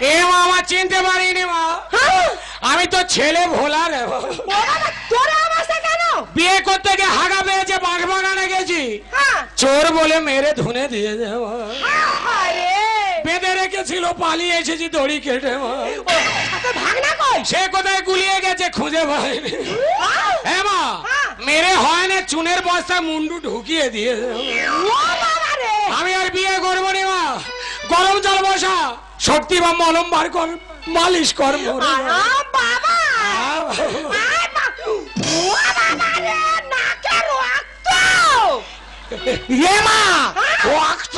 চিনতে পারিনি মা। হ্যাঁ? আমি তো ছেলে ভোলা রে। ও বাবা, তোর এই অবস্থা কেন? বিয়ে করতে গিয়ে হাগা পেয়েছে বাঘ বাগানে গেছি। হ্যাঁ। চোর বলে মেরে ধুনে দিয়ে আরে বেঁধে রেখেছিল পালিয়ে এসেছি দড়ি কেটে ভাগনা কই? সে কোথায় গুলিয়ে গেছে খুঁজে পাইনি। হ্যাঁ? হ্যাঁ মা। মেরে হয় না চুনের বস্তায় মুন্ডু ঢুকিয়ে দিয়ে দেবো। আমি আর বিয়ে করব গরম জল বসা। শক্তি বা মলম বার কর মালিশ কর মা রক্ত।